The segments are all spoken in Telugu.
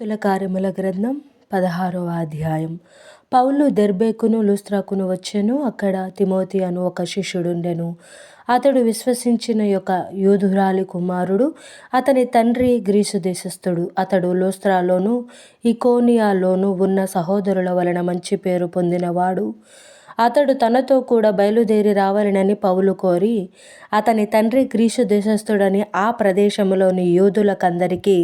తులకార్యముల గ్రంథం పదహారవ అధ్యాయం. పౌలు దెర్బేకును లుస్త్రాకును వచ్చెను. అక్కడ తిమోతి అను ఒక శిష్యుడుండెను. అతడు విశ్వసించిన యొక్క యూధురాలి కుమారుడు అతని తండ్రి గ్రీసు దేశస్థుడు. అతడు లోస్త్రాలోను ఇకోనియాలోను ఉన్న సహోదరుల వలన మంచి పేరు పొందినవాడు. అతడు తనతో కూడా బయలుదేరి రావాలనని పౌలు కోరి అతని తండ్రి గ్రీసు దేశస్థుడని ఆ ప్రదేశంలోని యూదులకందరికీ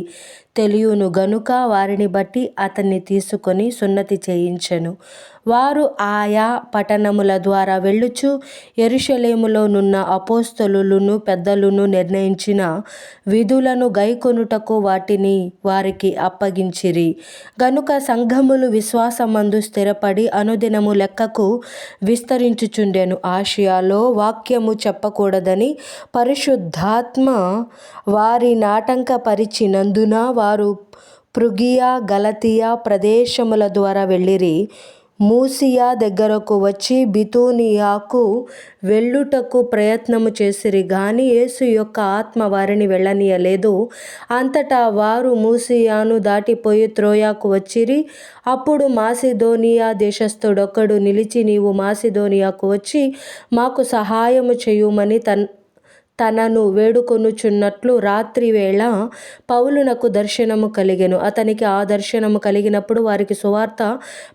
తెలియను గనుక వారిని బట్టి అతన్ని తీసుకొని సున్నతి చేయించెను. వారు ఆయా పట్టణముల ద్వారా వెళ్ళుచు ఎరుషలేములోనున్న అపోస్తలులను పెద్దలను నిర్ణయించిన విధులను గైకొనుటకు వాటిని వారికి అప్పగించిరి. గనుక సంఘములు విశ్వాసమందు స్థిరపడి అనుదినము లెక్కకు విస్తరించుచుండెను. ఆసియాలో వాక్యము చెప్పకూడదని పరిశుద్ధాత్మ వారి నాటంకపరిచినందున వారు పృగియా గలతియా ప్రదేశముల ద్వారా వెళ్ళిరి. మూసియా దగ్గరకు వచ్చి బితూనియాకు వెళ్ళుటకు ప్రయత్నము చేసిరి. గాని యేసు యొక్క ఆత్మ వారిని వెళ్ళనీయలేదు. అంతటా వారు మూసియాను దాటిపోయి త్రోయాకు వచ్చిరి. అప్పుడు మాసిదోనియా దేశస్థుడొక్కడు నిలిచి నీవు మాసిదోనియాకు వచ్చి మాకు సహాయము చేయుమని తన్ తనను వేడుకొనుచున్నట్లు రాత్రివేళ పౌలునకు దర్శనము కలిగెను. అతనికి ఆ దర్శనము కలిగినప్పుడు వారికి సువార్త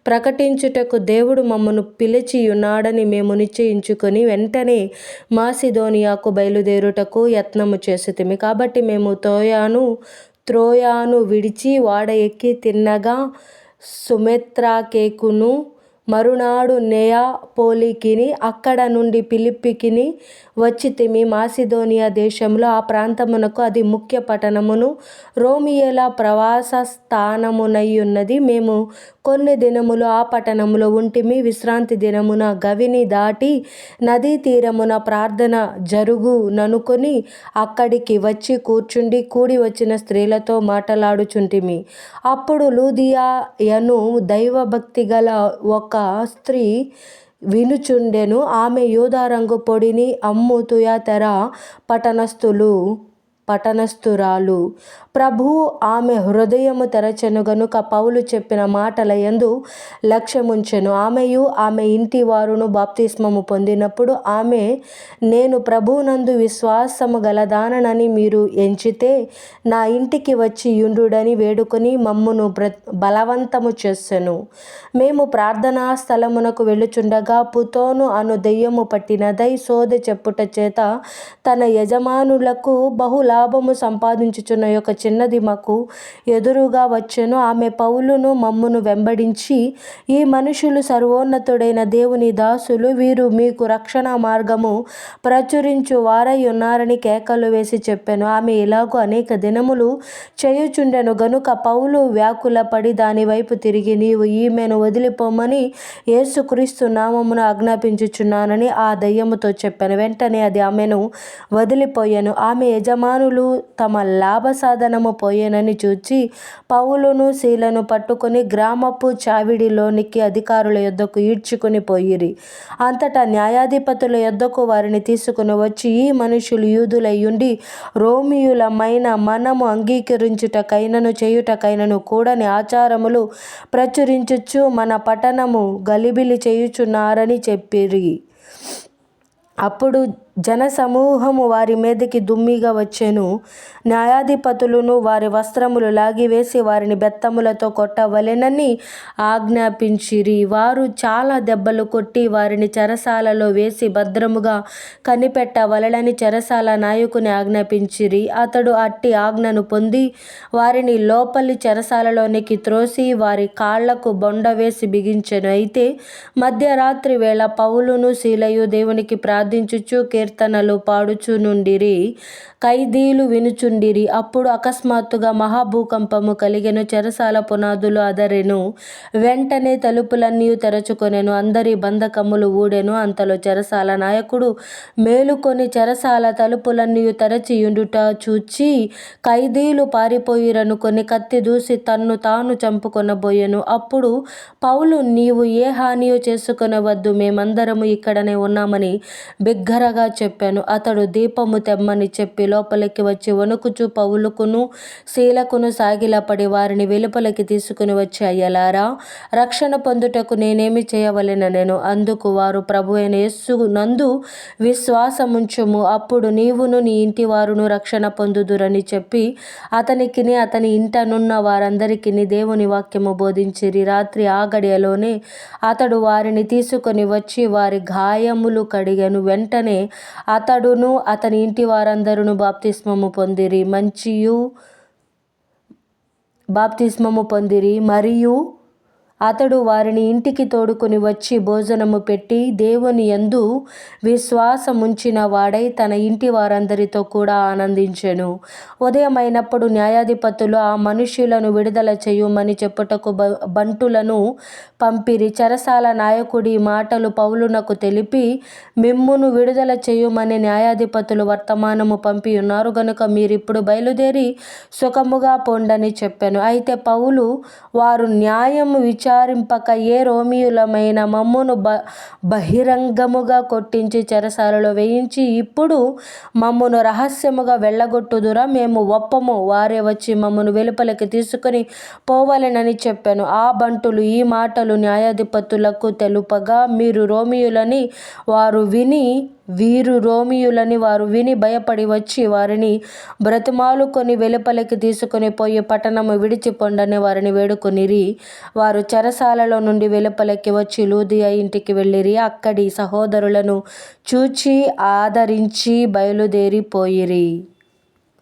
ప్రకటించుటకు దేవుడు మమ్మను పిలిచి ఉన్నాడని మేము నిశ్చయించుకొని వెంటనే మాసిధోనియాకు బయలుదేరుటకు యత్నము చేసితిమి. కాబట్టి మేము తోయాను త్రోయాను విడిచి వాడ ఎక్కి తిన్నగా సుమెత్రాకేకును మరునాడు నెయాపోలికిని అక్కడ నుండి ఫిలిప్పికిని వచ్చితిమి మాసిదోనియా దేశంలో ఆ ప్రాంతమునకు అది ముఖ్య పట్టణమును. రోమియోల ప్రవాస స్థానమునయ్యున్నది మేము కొన్ని దినములు ఆ పట్టణములో ఉంటిమి. విశ్రాంతి దినమున గవిని దాటి నదీ తీరమున ప్రార్థన జరుగుననుకొని అక్కడికి వచ్చి కూర్చుండి కూడి వచ్చిన స్త్రీలతో మాట్లాడుచుంటిమి. అప్పుడు లూదియాయను దైవభక్తి గల ఒక స్త్రీ వినుచుండెను. ఆమె యూదారంగు పొడిని అమ్ము తుయతెర పట్టణస్థులు. పట్టణస్థురాలు ప్రభువు ఆమె హృదయము తెరచెను గనుక పౌలు చెప్పిన మాటల యందు లక్ష్యముంచెను. ఆమెయు ఆమె ఇంటి వారును బాప్తిస్మము పొందినప్పుడు ఆమె నేను ప్రభువునందు విశ్వాసము గలదానని మీరు ఎంచితే నా ఇంటికి వచ్చి యుండుడని వేడుకొని మమ్మును బ్ర బలవంతము చేసెను. మేము ప్రార్థనా స్థలమునకు వెళ్ళుచుండగా పుతోను అను దెయ్యము పట్టినదై సోద చెప్పుట చేత తన యజమానులకు బహుళ లాభము సంపాదించుచున్న యొక్క చిన్నది మాకు ఎదురుగా వచ్చెను. ఆమె పౌలును మమ్మును వెంబడించి ఈ మనుషులు సర్వోన్నతుడైన దేవుని దాసులు వీరు మీకు రక్షణ మార్గము ప్రచురించు వారై ఉన్నారని కేకలు వేసి చెప్పాను. ఆమె ఇలాగూ అనేక దినములు చేయుచుండెను. గనుక పౌలు వ్యాకులపడి దాని వైపు తిరిగి నీవు ఈమెను వదిలిపోమని యేసుక్రీస్తు నామమును ఆజ్ఞాపించుచున్నానని ఆ దయ్యముతో చెప్పాను. వెంటనే అది ఆమెను వదిలిపోయాను. ఆమె యజమాను యజమానులు తమ లాభ సాధనము పోయేనని చూచి పౌలును శీలను పట్టుకొని గ్రామపు చావిడిలోనికి అధికారుల యొద్దకు ఈడ్చుకొని పోయిరి. అంతటా న్యాయాధిపతుల యొద్దకు వారిని తీసుకుని వచ్చి ఈ మనుషులు యూదులయ్యుండి రోమియులమైన మనము అంగీకరించుటకైనను చేయుటకైనను కూడని ఆచారములు ప్రచురించుచు మన పట్టణము గలిబిలి చేయుచున్నారని చెప్పిరి. అప్పుడు జనసమూహము వారి మీదకి దుమ్మిగా వచ్చెను. న్యాయాధిపతులను వారి వస్త్రములు లాగివేసి వారిని బెత్తములతో కొట్టవలెనని ఆజ్ఞాపించిరి. వారు చాలా దెబ్బలు కొట్టి వారిని చెరసాలలో వేసి భద్రముగా కనిపెట్టవలెనని చెరసాల నాయకుని ఆజ్ఞాపించిరి. అతడు అట్టి ఆజ్ఞను పొంది వారిని లోపలి చెరసాలలోనికి త్రోసి వారి కాళ్ళకు బొండ వేసి బిగించెను. అయితే మధ్యరాత్రి వేళ పౌలును శీలయు దేవునికి ప్రార్థించుచు కీర్తనలు పాడుచునుండిరి ఖైదీలు వినుచుండిరి. అప్పుడు అకస్మాత్తుగా మహాభూకంపము కలిగెను చెరసాల పునాదులు అదరెను. వెంటనే తలుపులన్నీ తెరచుకొనెను అందరి బంధకములు ఊడెను. అంతలో చెరసాల నాయకుడు మేలుకొని చెరసాల తలుపులన్నీ తెరచియుండుట చూచి ఖైదీలు పారిపోయిరనుకొని కత్తి దూసి తన్ను తాను చంపుకొనబోయెను. అప్పుడు పౌలు నీవు ఏ హానియో చేసుకొనవద్దు మేమందరము ఇక్కడనే ఉన్నామని బిగ్గరగా చెప్పాను. అతడు దీపము తెమ్మని చెప్పి లోపలికి వచ్చి వణుకుచు పౌలుకును శీలకును సాగిలపడి వారిని వెలుపలికి తీసుకుని వచ్చి అయ్యలారా రక్షణ పొందుటకు నేనేమి చేయవలెననెను. అందుకు వారు ప్రభు అయిన యస్సు నందు విశ్వాసముంచుము. అప్పుడు నీవును నీ ఇంటి వారును రక్షణ పొందుదురని చెప్పి అతనికిని అతని ఇంటనున్న వారందరికీ దేవుని వాక్యము బోధించిరి. రాత్రి ఆ గడియలోనే అతడు వారిని తీసుకొని వచ్చి వారి గాయములు కడిగను. వెంటనే అతడును అతని ఇంటి వారందరూ బాప్తిస్మము పొందిరి. మంచియు బాప్తిస్మము పొందిరి. మరియు అతడు వారిని ఇంటికి తోడుకొని వచ్చి భోజనము పెట్టి దేవుని యందు విశ్వాసముంచిన వాడై తన ఇంటి వారందరితో కూడా ఆనందించెను. ఉదయమైనప్పుడు న్యాయాధిపతులు ఆ మనుష్యులను విడుదల చేయమని చెప్పుటకు బ బంటులను పంపిరి. చెరసాల నాయకుడి మాటలు పౌలునకు తెలిపి మిమ్మును విడుదల చేయుమని న్యాయాధిపతులు వర్తమానము పంపి ఉన్నారు. గనుక మీరిప్పుడు బయలుదేరి సుఖముగా పొండని చెప్పాను. అయితే పౌలు వారు న్యాయము విచారింపక ఏ రోమియులమైన మమ్మును బ బహిరంగముగా కొట్టించి చెరసాలలో వేయించి ఇప్పుడు మమ్మును రహస్యముగా వెళ్ళగొట్టుదురా మేము ఒప్పము. వారే వచ్చి మమ్మను వెలుపలికి తీసుకుని పోవాలనని చెప్పాను. ఆ బంటులు ఈ మాటలు న్యాయాధిపతులకు తెలుపగా మీరు రోమియులని వారు విని వీరు రోమియులని వారు విని భయపడి వచ్చి వారిని బ్రతిమాలుకొని వెలుపలికి తీసుకొని పోయి పట్టణము విడిచిపొండని వారిని వేడుకొనిరి. వారు చెరసాలలో నుండి వెలుపలికి వచ్చి లూదియా ఇంటికి వెళ్ళిరి. అక్కడి సహోదరులను చూచి ఆదరించి బయలుదేరిపోయిరి.